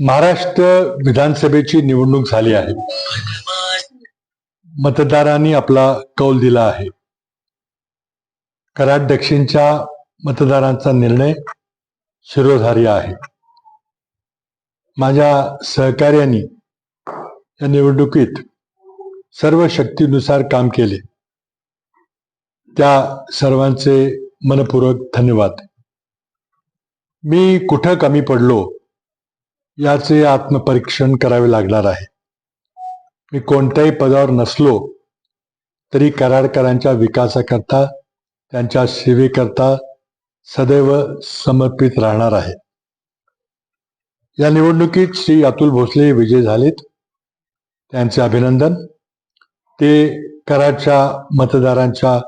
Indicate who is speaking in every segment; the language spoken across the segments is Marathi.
Speaker 1: महाराष्ट्र विधानसभेची निवडणूक झाली आहे. मतदारांनी आपला कौल दिला आहे. कराड दक्षिणच्या मतदारांचा निर्णय शिरोधार्य आहे. माझ्या सहकार्यांनी या निवडणुकीत सर्व शक्तीनुसार काम केले. त्या सर्वांचे मनपूर्वक धन्यवाद. मी कुठं कमी पडलो याचे आत्मपरीक्षण करावे लागणार आहे. मी कोणत्याही पदावर नसलो तरी कराडकरांच्या विकासाकरता त्यांच्या सेवेकरता सदैव समर्पित राहणार आहे. या निवडणुकीत श्री अतुल भोसले विजय झालेत. त्यांचे अभिनंदन. ते कराडच्या मतदारांच्या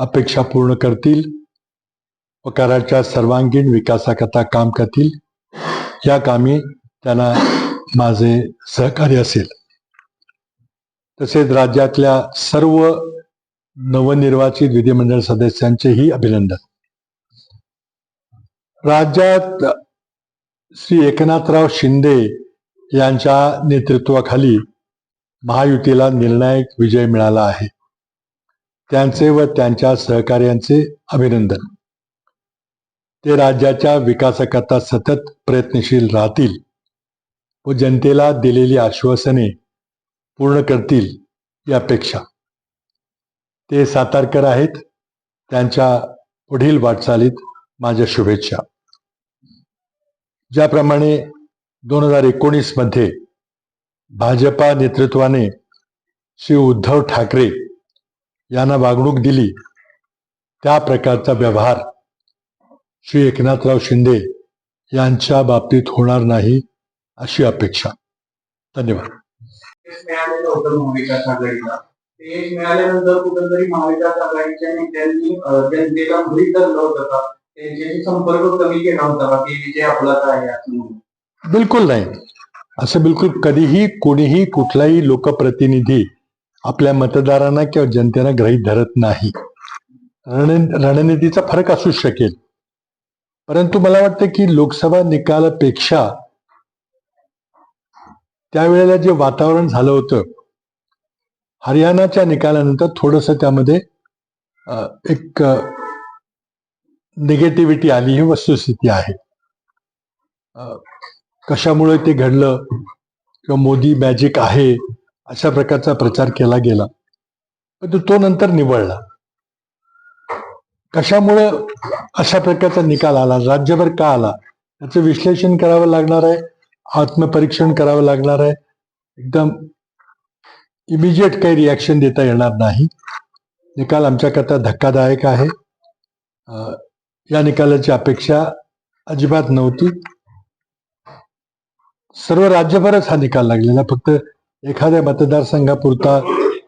Speaker 1: अपेक्षा पूर्ण करतील व कराडच्या सर्वांगीण विकासाकरता काम करतील. या कामी त्याला माझे सहकार्य असेल. तसेच राज्यातल्या सर्व नवनिर्वाचित विधिमंडळ सदस्यांचेही अभिनंदन. राज्यात श्री एकनाथराव शिंदे यांच्या नेतृत्वाखाली महायुतीला निर्णायक विजय मिळाला आहे. त्यांचे व त्यांच्या सहकार्यांचे अभिनंदन. ते राज्याच्या विकासाकरता सतत प्रयत्नशील राहतील. व जनतेला दिलेली आश्वासने पूर्ण करतील ही अपेक्षा ते सातारकर आहेत. त्यांच्या पुढील वाटचालीत माझ्या शुभेच्छा. ज्याप्रमाणे दोन हजार एकोणीसमध्ये भाजपा नेतृत्वाने श्री उद्धव ठाकरे यांना वागणूक दिली त्या प्रकारचा व्यवहार श्री एकनाथराव शिंदे यांच्या बाबतीत होणार नाही. अशी अपेक्षा. धन्यवाद.
Speaker 2: यश मिळालेलं होतं महाविकास आघाडीला. ते यश मिळाल्यानंतर कुठेतरी महाविकास आघाडीच्या नेत्यांनी अं, जनतेला गृहीत धरलं होतं का? त्यांच्याशी संपर्क कमी केला होता का? की विजय आपलाच आहे असं म्हणून.
Speaker 1: बिलकुल नाही. असं बिलकुल कधीही कोणीही कुठलाही लोकप्रतिनिधी आपल्या मतदारांना किंवा जनतेला ग्रहित धरत नाही. रण रणनीतीचा फरक असू शकेल. परंतु मला वाटतं की लोकसभा निकालापेक्षा त्यावेळेला जे वातावरण झालं होतं हरियाणाच्या निकालानंतर थोडस त्यामध्ये एक निगेटिव्हिटी आली ही वस्तुस्थिती आहे. कशामुळे ते घडलं किंवा मोदी मॅजिक आहे अशा प्रकारचा प्रचार केला गेला. पण तो नंतर निवडला कशामुळं अशा प्रकारचा निकाल आला? राज्यभर का आला? याचं विश्लेषण करावं लागणार आहे. आत्मपरीक्षण करावं लागणार आहे. एकदम इमिजिएट काही रिॲक्शन देता येणार नाही. निकाल आमच्याकरता धक्कादायक आहे. या निकालाची अपेक्षा अजिबात नव्हती. सर्व राज्यभरच हा निकाल लागलेला. फक्त एखाद्या मतदारसंघापुरता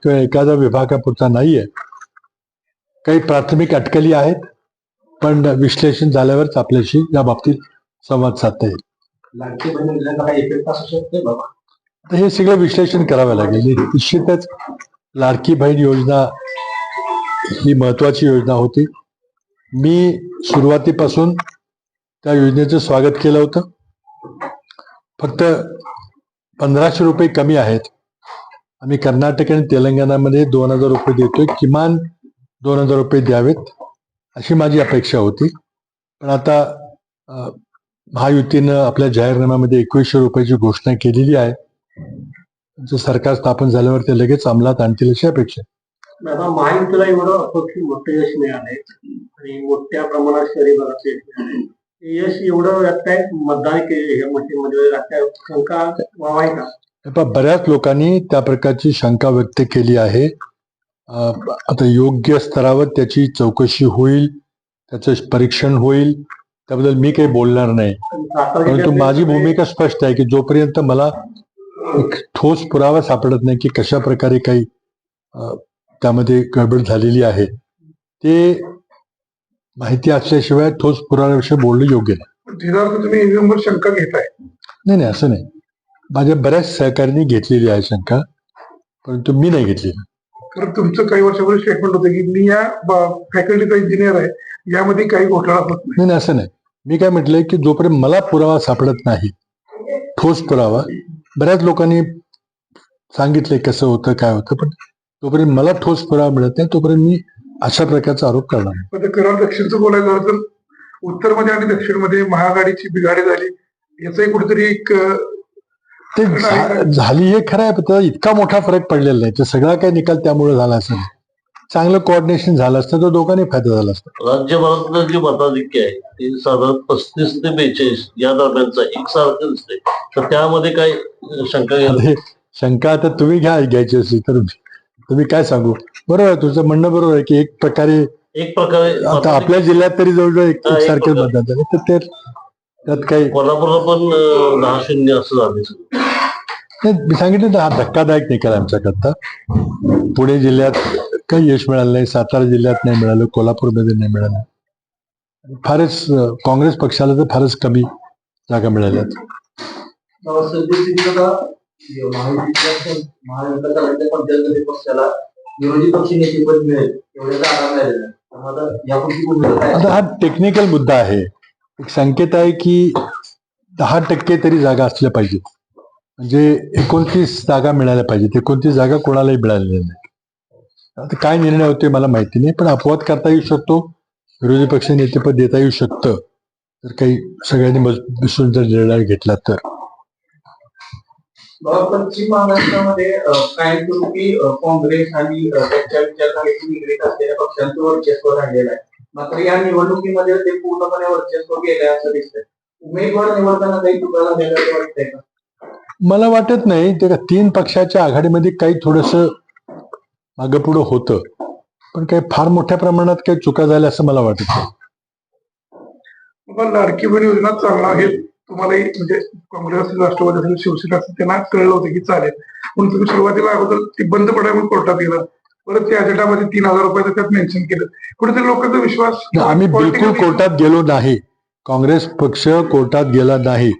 Speaker 1: किंवा एखाद्या विभागापुरता नाहीये. काही प्राथमिक अटकली आहेत पण विश्लेषण झाल्यावरच आपल्याशी या बाबतीत संवाद साधता येईल.
Speaker 2: लाडकी बहीण योजनेचा काही इफेक्ट असू शकते बाबा.
Speaker 1: तर हे सगळं विश्लेषण करावं लागेल. निश्चितच लाडकी बहीण योजना ही महत्वाची योजना होती. मी सुरुवातीपासून त्या योजनेचं स्वागत केलं होतं. फक्त पंधराशे रुपये कमी आहेत. आम्ही कर्नाटक आणि तेलंगणामध्ये दोन हजार रुपये देतोय. किमान दोन हजार रुपये द्यावेत अशी माझी अपेक्षा होती. पण आता महायुतीनं आपल्या जाहीरनाम्यामध्ये एकवीसशे रुपयाची घोषणा केलेली आहे. सरकार स्थापन झाल्यावर ते लगेच अंमलात आणतील अशी अपेक्षा
Speaker 2: महायुतीला एवढं अपेक्षित मोठं यश मिळालंय आणि मोठ्या प्रमाणात शहरी भागात यश मिळालंय हे यश एवढं काय मतदान शंका व्हावा आहे का
Speaker 1: बऱ्याच लोकांनी त्या प्रकारची शंका व्यक्त केली आहे. आता योग्य स्तरावर त्याची चौकशी होईल त्याचं परीक्षण होईल. त्याबद्दल मी काही बोलणार नाही. परंतु माझी भूमिका स्पष्ट आहे की जोपर्यंत मला एक ठोस पुरावा सापडत नाही की कशा प्रकारे काही त्यामध्ये गडबड झालेली आहे ते माहिती असल्याशिवाय ठोस पुराव्याविषयी बोलणं योग्य नाही.
Speaker 3: शंका घेताय.
Speaker 1: नाही नाही असं नाही. माझ्या बऱ्याच सहकाऱ्यांनी घेतलेली आहे शंका परंतु मी नाही घेतलेली.
Speaker 3: कारण तुमचं काही वर्षापूर्वी स्टेटमेंट होतं की मी या फॅकल्टीचा इंजिनियर आहे यामध्ये काही घोटाळा होत नाही
Speaker 1: असं नाही. मी काय म्हटलंय की जोपर्यंत मला पुरावा सापडत नाही ठोस पुरावा बऱ्याच लोकांनी सांगितले कसं होतं काय होतं पण तोपर्यंत मला ठोस पुरावा मिळत नाही तोपर्यंत मी अशा प्रकारचा आरोप करणार
Speaker 3: दक्षिणचं बोलायचं झालं तर उत्तरमध्ये आणि दक्षिणमध्ये महाआघाडीची बिघाडी झाली याचाही कुठेतरी एक
Speaker 1: ते झाली हे खरं आहे इतका मोठा फरक पडलेला नाही ते सगळा काही निकाल त्यामुळे झाला असं नाही चांगलं कोऑर्डिनेशन झालं असतं तर दोघांनी फायदा झाला असता.
Speaker 4: राज्यभरातलं जे मताधिक्य आहे ते साधारण पस्तीस ते बेचाळीस या दरम्यानचा एकसारखं दिसते तर त्यामध्ये काय शंका
Speaker 1: शंका आता तुम्ही घ्या घ्यायची असेल तर तुम्ही काय सांगू? बरोबर आहे तुझं म्हणणं बरोबर आहे की एक प्रकारे
Speaker 4: एक प्रकारे
Speaker 1: आता आपल्या जिल्ह्यात तरी जवळजवळ एक सारखे. मतदान झाले तर ते त्यात काही
Speaker 4: कोल्हापूरला पण दहा शून्य असं झाले
Speaker 1: मी सांगितलं ना हा धक्कादायक निकाल आमच्याकरता. पुणे जिल्ह्यात काही यश मिळालं नाही सातारा जिल्ह्यात नाही मिळालं कोल्हापूरमध्ये नाही मिळालं. फारच काँग्रेस पक्षाला तर फारच कमी जागा मिळाल्यात.
Speaker 2: आता आता
Speaker 1: हा टेक्निकल मुद्दा आहे. एक संकेत आहे की दहा टक्के तरी जागा असल्या पाहिजेत. म्हणजे एकोणतीस जागा मिळाल्या पाहिजेत. एकोणतीस जागा कोणालाही मिळालेल्या नाही आता काय निर्णय होते मला माहिती नाही पण अपवाद करता येऊ शकतो. विरोधी पक्ष नेतेपद देता येऊ शकतं. तर काही सगळ्यांनी मज- मिसळून जर निर्णय घेतला तर.
Speaker 2: पश्चिम महाराष्ट्रामध्ये कायमस्वरूपी काँग्रेस आणि त्यांच्या विचारधारेशी निगडीत असलेल्या पक्षांचं वर्चस्व राहिलेलं आहे. मात्र या निवडणुकीमध्ये ते पूर्णपणे वर्चस्व गेले असं दिसतंय. उमेदवार निवडताना काही झालेल्या असं वाटतंय का?
Speaker 1: मला वाटत नाही. ते तीन पक्षाच्या आघाडीमध्ये काही थोडस मागं पुढं होतं. पण काही फार मोठ्या प्रमाणात काही चुका झाल्या असं मला वाटत. नाही
Speaker 3: लाडकी बहीण योजना चालणार हे तुम्हालाही म्हणजे काँग्रेस असेल राष्ट्रवादी असेल शिवसेना असेल त्यांना कळलं होतं की चालेल. म्हणून तुम्ही सुरुवातीला अगोदर ती बंद पडाय म्हणून कोर्टात गेलं परत त्या अजेंडामध्ये तीन हजार रुपयाचं त्यात मेन्शन केलं. कुठेतरी लोकांचा विश्वास
Speaker 1: आम्ही बिलकुल कोर्टात गेलो नाही. काँग्रेस पक्ष कोर्टात गेला नाही.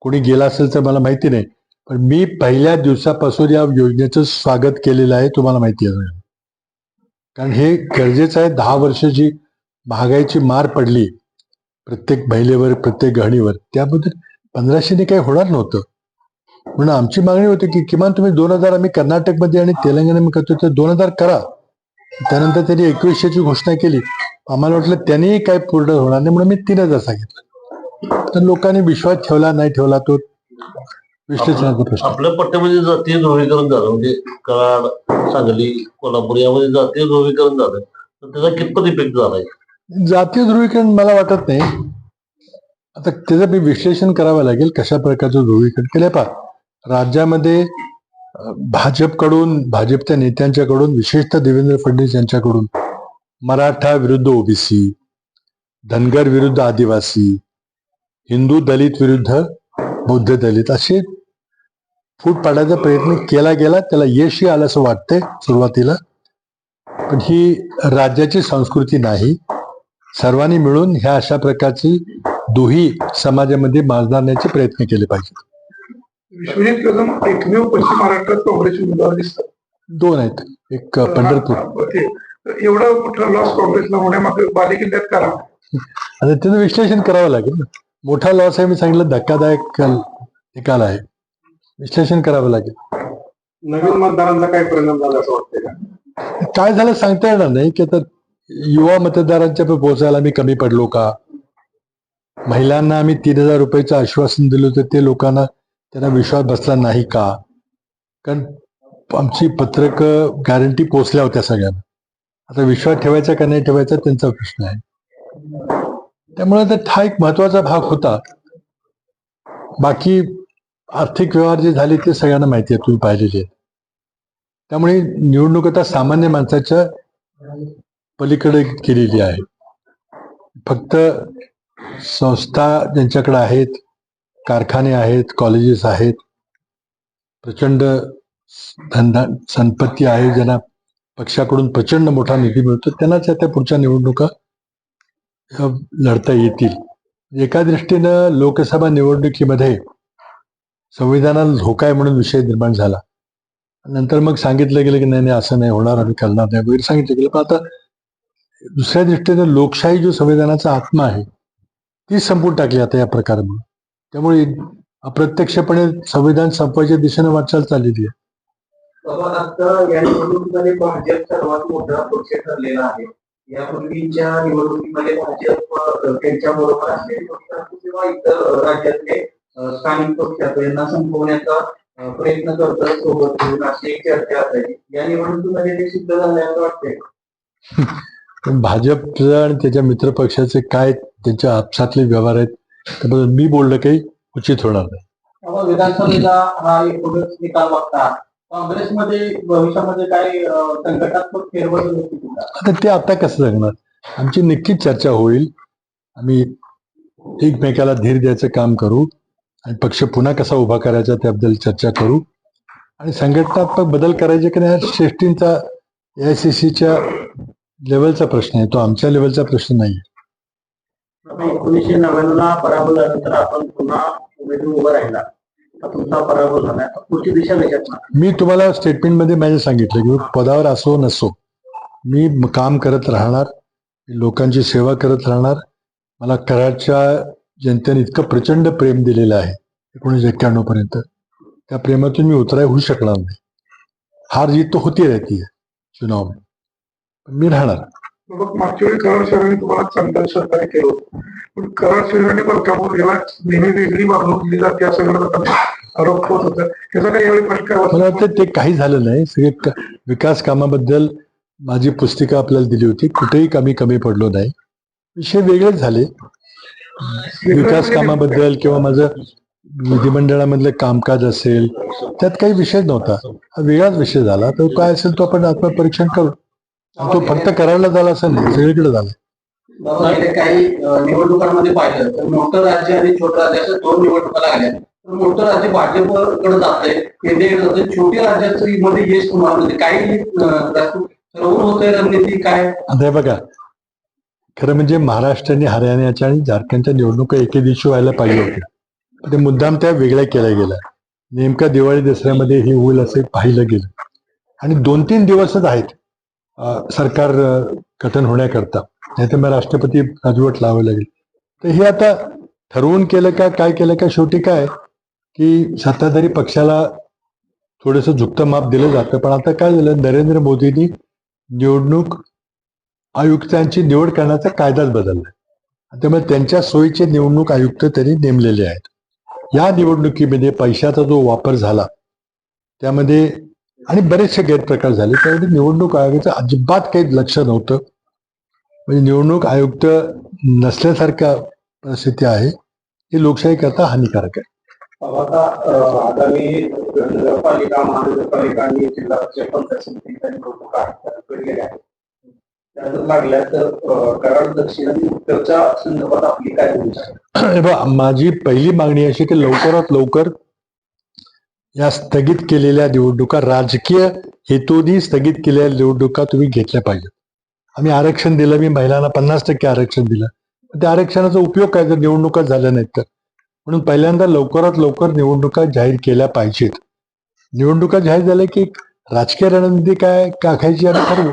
Speaker 1: कोणी गेला असेल तर मला माहिती नाही. पण मी पहिल्या दिवसापासून या योजनेचं स्वागत केलेलं आहे तुम्हाला माहिती आहे. कारण हे गरजेचं आहे दहा वर्षाची महागाईची मार पडली प्रत्येक महिलेवर प्रत्येक गहणीवर त्याबद्दल पंधराशेने काही होणार नव्हतं. म्हणून आमची मागणी होती की किमान तुम्ही दोन हजार आम्ही कर्नाटकमध्ये आणि तेलंगणामध्ये करतो तर दोन हजार करा. त्यानंतर त्यांनी एकवीसशेची घोषणा केली. आम्हाला वाटलं त्यांनीही काय पूर्ण होणार नाही म्हणून मी तीन हजार सांगितलं. तर लोकांनी विश्वास ठेवला नाही ठेवला तो
Speaker 4: आपल्या पट्ट्यामध्ये जातीय ध्रुवीकरण झालं म्हणजे कराड सांगली कोल्हापूर यामध्ये जातीय ध्रुवीकरण झालं. तर त्याचा कितपत इफेक्ट झालाय?
Speaker 1: जातीय ध्रुवीकरण मला वाटत नाही. आता त्याचं मी विश्लेषण करावं लागेल कशा प्रकारचं ध्रुवीकरण केलं पा राज्यामध्ये भाजपकडून भाजपच्या नेत्यांच्याकडून विशेषतः देवेंद्र फडणवीस यांच्याकडून मराठा विरुद्ध ओबीसी धनगर विरुद्ध आदिवासी हिंदू दलित विरुद्ध बौद्ध दलित असे फूट पाडायचा प्रयत्न केला गेला त्याला यशही आलं असं वाटतंय सुरुवातीला. पण ही राज्याची संस्कृती नाही. सर्वांनी मिळून ह्या अशा प्रकारची दुही समाजामध्ये माजणारण्याचे प्रयत्न केले पाहिजेत
Speaker 3: विश्वजित कदम एकमेव पश्चिम महाराष्ट्रात काँग्रेसचे उमेदवार दिसतात.
Speaker 1: दोन आहेत. एक पंढरपूर.
Speaker 3: एवढा मोठा लॉस काँग्रेसला होण्यामागे बालेकिल्ल्यात करा.
Speaker 1: आता त्याचं विश्लेषण करावं लागेल ना. मोठा लॉस आहे मी सांगितलं धक्कादायक निकाल आहे. विश्लेषण करावं लागेल.
Speaker 3: नवीन मतदारांचा काय परिणाम झाला असं वाटतंय का?
Speaker 1: काय झालं सांगता येणार नाही की आता युवा मतदारांच्या पोहोचायला मी कमी पडलो का? महिलांना आम्ही तीन हजार रुपयाचं आश्वासन दिलं होतं ते लोकांना त्यांना विश्वास बसला नाही का? कारण आमची पत्रक गॅरंटी पोचल्या होत्या सगळ्यांना. आता विश्वास ठेवायचा का नाही ठेवायचा त्यांचा प्रश्न आहे. त्यामुळे हा एक महत्त्वाचा भाग होता. बाकी आर्थिक व्यवहार जे झाले ते सगळ्यांना माहिती आहे तुम्ही पाहिलेले आहेत. त्यामुळे निवडणूक आता सामान्य माणसाच्या पलीकडे केलेली आहे. फक्त संस्था ज्यांच्याकडे आहेत कारखाने आहेत कॉलेजेस आहेत प्रचंड धंदा संपत्ती आहे ज्यांना पक्षाकडून प्रचंड मोठा निधी मिळतो त्यांनाच त्या पुढच्या निवडणुका लढता येतील. एका दृष्टीनं लोकसभा निवडणुकीमध्ये संविधानाला धोका आहे म्हणून विषय निर्माण झाला. नंतर मग सांगितलं गेलं की नाही नाही असं नाही होणार आम्ही करणार नाही वगैरे सांगितलं गेलं. पण आता दुसऱ्या दृष्टीने लोकशाही जो संविधानाचा आत्मा आहे ती संपून टाकली आता या प्रकारामुळे. त्यामुळे अप्रत्यक्षपणे संविधान संपवायच्या दिशेने वाटचाल चाललेली आहे.
Speaker 2: या निवडणुकीमध्ये भाजप सर्वात मोठा पक्ष ठरलेला आहे. यापूर्वीच्या निवडणुकीमध्ये भाजप त्यांच्या बरोबर असलेले पक्ष किंवा इतर राज्यातले स्थानिक पक्ष असो यांना संपवण्याचा प्रयत्न करतात सोबत घेऊन अशी एक चर्चा असायची या निवडणुकीमध्ये ते सिद्ध झाले असं वाटतंय.
Speaker 1: पण भाजपचं आणि त्याच्या मित्र पक्षाचे काय त्यांच्या आपसातले व्यवहार आहेत त्याबद्दल मी बोलणं काही उचित होणार नाही.
Speaker 2: त्यामुळे विधानसभेचा हा एकूणच निकाल बघता काँग्रेसमध्ये भविष्यामध्ये काय अ, संघटनात्मक फेरबदल?
Speaker 1: आता ते आता कसं सांगणार? आमची नक्कीच चर्चा होईल. आम्ही एकमेकाला धीर द्यायचं काम करू. आणि पक्ष पुन्हा कसा उभा करायचा त्याबद्दल चर्चा करू. आणि संघटनात्मक बदल करायचे की नाही श्रेष्ठींचा एआयसीसीच्या लेवलचा प्रश्न आहे. तो आमच्या लेवलचा प्रश्न नाही
Speaker 2: एकोणीसशे नव्याण्णव ला पराभव झाल्यानंतर आपण पुन्हा उमेदवार उभा राहिला. तुमचा पराभव झाला पुढची दिशा कशात
Speaker 1: मी तुम्हाला स्टेटमेंटमध्ये माझे सांगितलं की पदावर असो नसो मी म- काम करत राहणार लोकांची सेवा करत राहणार. मला कराडच्या जनतेने इतकं प्रचंड प्रेम दिलेलं आहे एकोणीसशे एक्क्याण्णव पर्यंत. त्या प्रेमातून मी उतराय होऊ शकणार नाही. हार जीत तो होती रहती है चुनाव. में मी राहणार.
Speaker 3: मागच्या वेळी कराड शहराने तुम्हाला चांगलं सहकार्य केलं. पण कराड शहराने बलकापूर याला नेहमी वेगळी वागणूक दिली जाते असं विरोधकांचा आरोप होत होता. त्याचा काही यावेळी फटका
Speaker 1: मला वाटतं ते काही झालं नाही. सगळे विकास कामाबद्दल माझी पुस्तिका आपल्याला दिली होती. कुठेही कमी कमी पडलो नाही. विषय वेगळेच झाले. विकास कामाबद्दल किंवा माझं विधिमंडळामधलं कामकाज असेल त्यात काही विषय नव्हता. वेगळाच विषय झाला. तो काय असेल तो आपण आत्मपरीक्षण करू. तो फक्त करायला झाला असं नाही सगळीकडे झाला.
Speaker 2: काही निवडणुकांमध्ये पाहिलं तर मोठं राज्य आणि छोटं राज्य असं दोन निवडणुका लागल्या. तर मोठं राज्य भाजपकडे जातंय केंद्रीय जाते छोटी राज्याचं मध्ये यश तुम्हाला काही अ, जास्त ठरवून होतंय रणनीती काय?
Speaker 1: बघा खरं म्हणजे महाराष्ट्र आणि हरियाणाच्या आणि झारखंडच्या निवडणुका एके दिवशी व्हायला पाहिजे होत्या. ते मुद्दाम त्या वेगळ्या केल्या गेल्या. नेमका दिवाळी दसऱ्यामध्ये हे होईल असे पाहिलं गेलं. आणि दोन तीन दिवसच आहेत सरकार गठन होण्याकरता. नाही तर मग राष्ट्रपती राजवट लावावी लागेल. तर हे आता ठरवून केलं का काय केलं का शेवटी काय की सत्ताधारी पक्षाला थोडंसं झुकतं माप दिलं जातं. पण आता काय झालं नरेंद्र मोदींनी निवडणूक आयुक्तांची निवड करण्याचा कायदाच बदलला त्यामुळे त्यांच्या सोयीचे निवडणूक आयुक्त त्यांनी नेमलेले आहेत. या निवडणुकीमध्ये पैशाचा जो वापर झाला त्यामध्ये आणि बरेचसे गैरप्रकार झाले. त्यामध्ये निवडणूक आयोगाचं अजिबात काही लक्ष नव्हतं. म्हणजे निवडणूक आयुक्त नसल्यासारख्या परिस्थिती आहे. ही लोकशाही करता हानिकारक आहे.
Speaker 2: आता आगामी नगरपालिका महानगरपालिका आणि जिल्हा पंचायत समितीच्या निवडणुका घडलेल्या आहेत त्या जर लागल्या तर कराड दक्षिण आणि उत्तरच्या संदर्भात आपली काय भूमिका
Speaker 1: माझी पहिली मागणी अशी की लवकरात लवकर या स्थगित केलेल्या निवडणुका राजकीय हेतूनी स्थगित केलेल्या निवडणुका तुम्ही घेतल्या पाहिजेत. आम्ही आरक्षण दिलं मी महिलांना पन्नास टक्के आरक्षण दिलं. त्या आरक्षणाचा उपयोग काय? जर निवडणुका झाल्या नाहीत तर. म्हणून पहिल्यांदा लवकरात लवकर निवडणुका जाहीर केल्या पाहिजेत. निवडणुका जाहीर झाल्या की राजकीय रणनीती काय? काखायची आम्ही ठरवू?